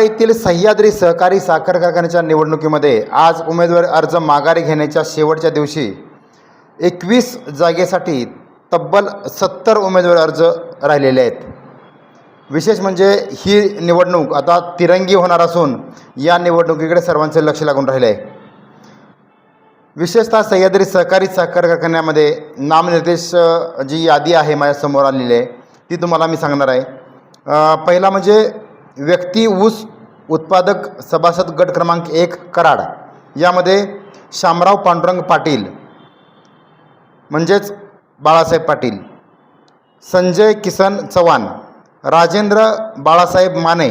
येथील सह्याद्री सहकारी साखर कारखान्याच्या निवडणुकीमध्ये आज उमेदवारी अर्ज माघारी घेण्याच्या शेवटच्या दिवशी एकवीस जागेसाठी तब्बल सत्तर उमेदवारी अर्ज राहिलेले आहेत. विशेष म्हणजे ही निवडणूक आता तिरंगी होणार असून या निवडणुकीकडे सर्वांचे लक्ष लागून राहिले आहे. विशेषतः सह्याद्री सहकारी साखर कारखान्यामध्ये नामनिर्देश जी यादी आहे माझ्यासमोर आलेली आहे. ती तुम्हाला मी सांगणार आहे. पहिला म्हणजे व्यक्ती ऊस उत्पादक सभासद गट क्रमांक एक कराड. यामध्ये शामराव पांडुरंग पाटील म्हणजेच बाळासाहेब पाटील संजय किसन चव्हाण राजेंद्र बाळासाहेब माने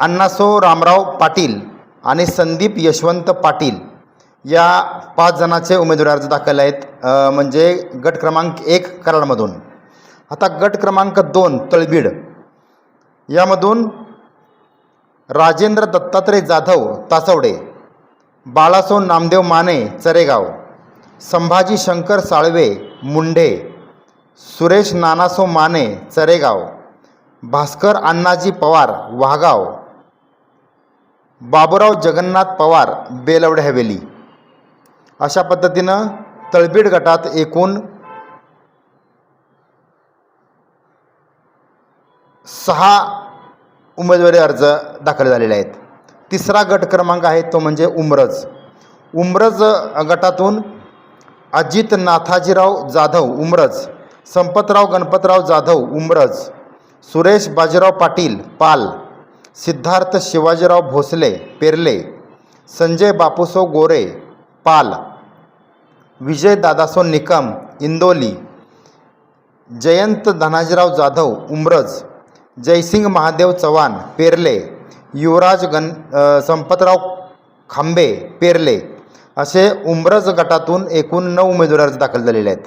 अण्णासो रामराव पाटील आणि संदीप यशवंत पाटील या पाच जणांचे उमेदवारी अर्ज दाखल आहेत म्हणजे गट क्रमांक एक कराडमधून. आता गट क्रमांक दोन तळबीड. यामधून राजेंद्र दत्तात्रय जाधव तासवडे बाळासो नामदेव माने चरेगाव संभाजी शंकर साळवे मुंढे सुरेश नानासो माने चरेगाव भास्कर अण्णाजी पवार वाघाव बाबूराव जगन्नाथ पवार बेलवडे हवेली. अशा पद्धतीनं तळबीड गटात एकूण सहा उमेदवारी अर्ज दाखल झालेले आहेत. तिसरा गट क्रमांक आहे तो म्हणजे उमरज. उमरज गटातून अजित नाथाजीराव जाधव उमरज. संपतराव गणपतराव जाधव उमरज. सुरेश बाजीराव पाटील पाल. सिद्धार्थ शिवाजीराव भोसले पेरले. संजय बापूसो गोरे पाल. विजय दादासो निकम इंदोली. जयंत धनाजीराव जाधव उमरज. जयसिंग महादेव चव्हाण पेरले. युवराज गण संपतराव खांबे पेरले. असे उमरज गटातून एकूण नऊ उमेदवारी अर्ज दाखल झालेले आहेत.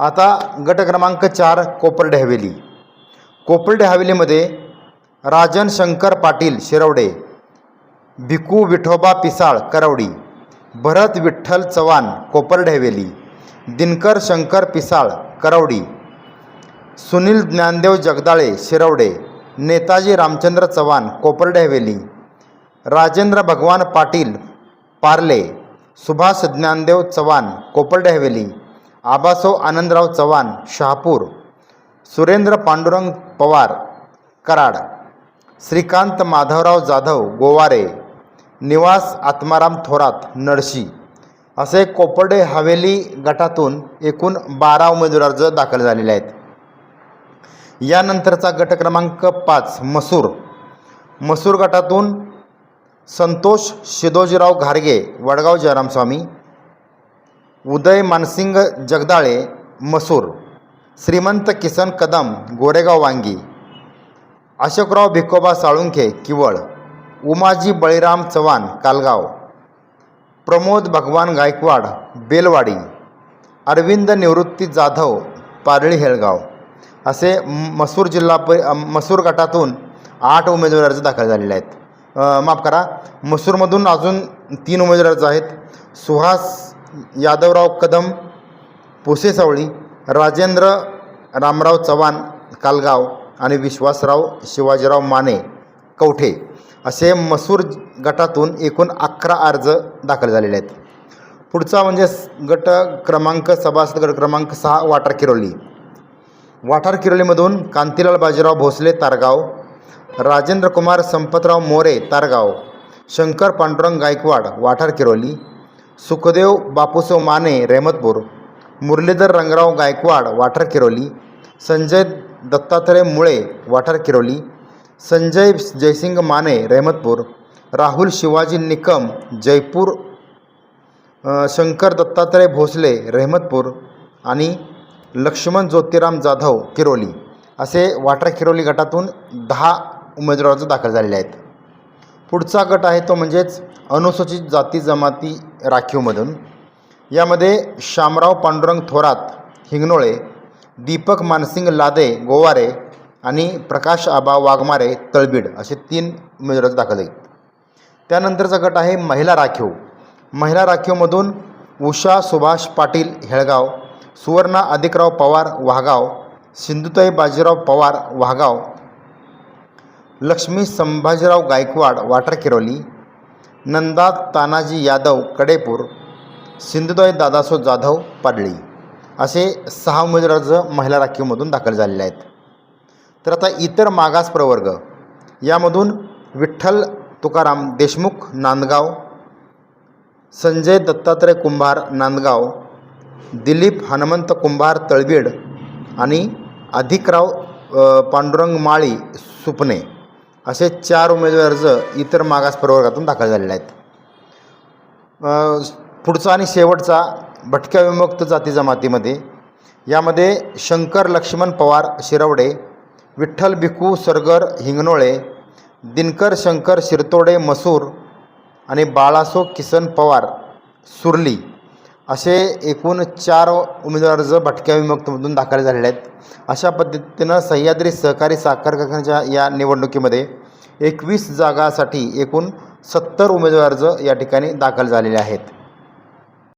आता गट क्रमांक चार कोपर्डे हवेली. कोपर्डे हवेलीमध्ये राजन शंकर पाटील शिरवडे भिकू विठोबा पिसाळ करवडी भरत विठ्ठल चव्हाण कोपर्डे हवेली दिनकर शंकर पिसाळ करवडी सुनील ज्ञानदेव जगदाळे शिरवडे नेताजी रामचंद्र चव्हाण कोपर्डे हवेली राजेंद्र भगवान पाटील पार्ले सुभाष ज्ञानदेव चव्हाण कोपर्डे हवेली आबासो आनंदराव चव्हाण शहापूर सुरेंद्र पांडुरंग पवार कराड श्रीकांत माधवराव जाधव गोवारे निवास आत्माराम थोरात नडशी असे कोपर्डे हवेली गटातून एकूण बारा उमेदवार अर्ज दाखल झालेले आहेत. यानंतरचा गट क्रमांक पाच मसूर. मसूर गटातून संतोष शिदोजीराव घारगे वडगाव जयरामस्वामी उदय मानसिंग जगदाळे मसूर. श्रीमंत किसन कदम गोरेगाव वांगी. अशोकराव भिकोबा साळुंखे किवळ. उमाजी बळीराम चव्हाण कालगाव. प्रमोद भगवान गायकवाड बेलवाडी. अरविंद निवृत्ती जाधव पारळी हेळगाव. असे मसूर जिल्हा प मसूर गटातून आठ उमेदवारी अर्ज दाखल झालेले आहेत. माफ करा मसूरमधून अजून तीन उमेदवार अर्ज आहेत. सुहास यादवराव कदम पोसे सावळी राजेंद्र रामराव चव्हाण कालगाव आणि विश्वासराव शिवाजीराव माने कवठे असे मसूर गटातून एकूण अकरा अर्ज दाखल झालेले आहेत. पुढचा म्हणजे गट क्रमांक सभासद गट क्रमांक सहा वाटार किरोली. वाठार किरोलीमधून कांतीलाल बाजीराव भोसले तारगाव. राजेंद्र कुमार संपतराव मोरे तारगाव. शंकर पांडुरंग गायकवाड वाठार किरोली. सुखदेव बापूसो माने रेहमतपूर मुरलीधर रंगराव गायकवाड वाठार किरोली. संजय दत्तात्रय मुळे वाठार किरोली. संजय जयसिंग माने रेहमतपूर राहुल शिवाजी निकम जयपूर. शंकर दत्तात्रय भोसले रेहमतपूर आणि लक्ष्मण ज्योतिराम जाधव किरोली असे वाटर किरोली गटातून दहा उमेदवार अर्ज दाखल झालेले आहेत. पुढचा गट आहे तो म्हणजेच अनुसूचित जाती जमाती राखीवमधून. यामध्ये शामराव पांडुरंग थोरात हिंगणोळे दीपक मानसिंग लादे गोवारे आणि प्रकाश आबा वाघमारे तळबीड असे तीन उमेदवार दाखल आहेत. त्यानंतरचा गट आहे महिला राखीव. महिला राखीवमधून उषा सुभाष पाटील हेळगाव सुवर्णा अधिकराव पवार वाघाव सिंधुताई बाजीराव पवार वाघाव लक्ष्मी संभाजीराव गायकवाड वाटर किरोली नंदा तानाजी यादव कडेपूर सिंधुताई दादासो जाधव पाडळी असे सहा उमेदवार अर्ज महिला राखीवमधून दाखल झालेले आहेत. तर आता इतर मागास प्रवर्ग. यामधून विठ्ठल तुकाराम देशमुख नांदगाव संजय दत्तात्रय कुंभार नांदगाव दिलीप हनुमंत कुंभार तळबीड आणि अधिकराव पांडुरंग माळी सुपणे असे चार उमेदवार अर्ज इतर मागास प्रवर्गातून दाखल झालेले आहेत. पुढचा आणि शेवटचा भटक्या विमुक्त जाती जमातीमध्ये यामध्ये शंकर लक्ष्मण पवार शिरवडे विठ्ठल भिकू सरगर हिंगणोळे दिनकर शंकर शिरतोडे मसूर आणि बाळासो किसन पवार सुरली. असे एकूण चार उमेदवार अर्ज भटक्या विमुक्तमधून दाखल झालेले आहेत. अशा पद्धतीनं सह्याद्री सहकारी साखर कारखान्याच्या या निवडणुकीमध्ये एकवीस जागासाठी एकूण सत्तर उमेदवार अर्ज या ठिकाणी दाखल झालेले आहेत.